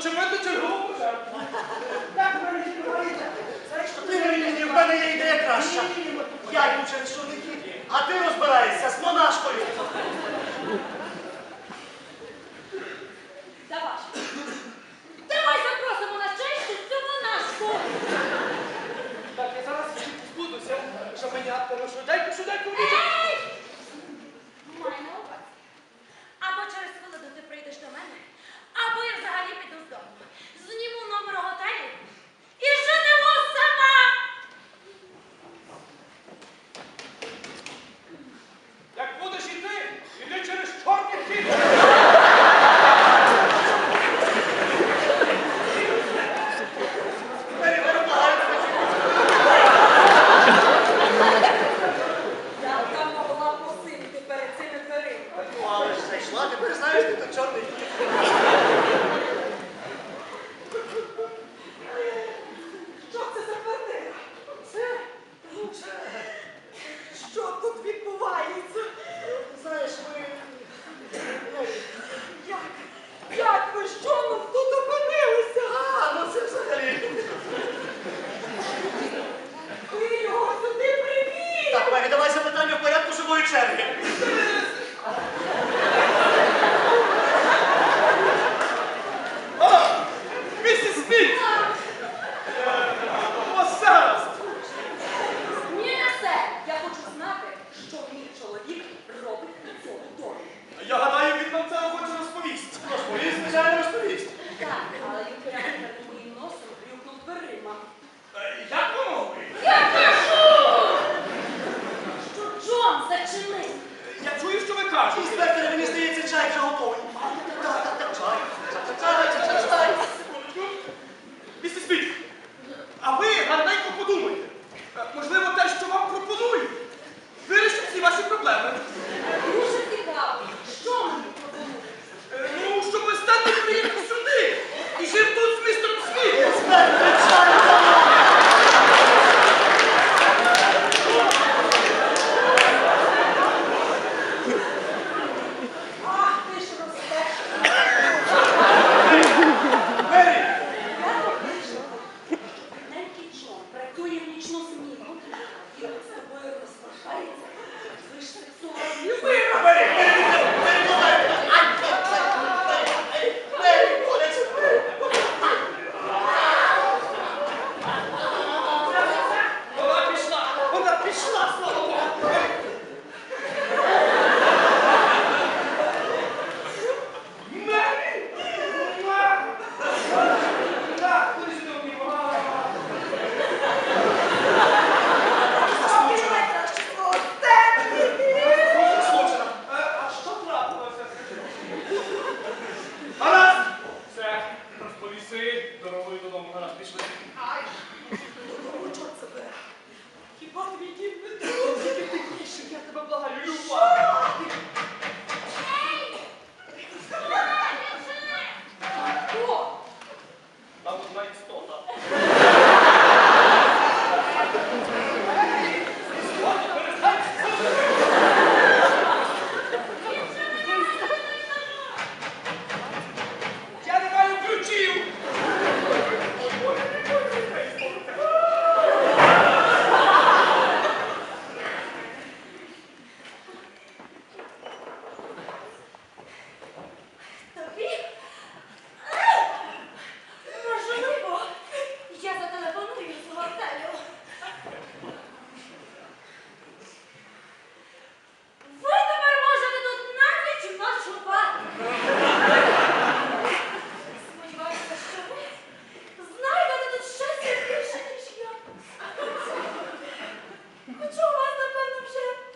очевидно, чергову пожертву. Так, Марія, знаєш, що ти Марія, в мене є ідея краща. Я, Ючен, що не А ти розбираєшся з монашкою. прийшла, тепер знаєш, ти то чорний. Інспектор, мені здається, чай вже готовий. nam się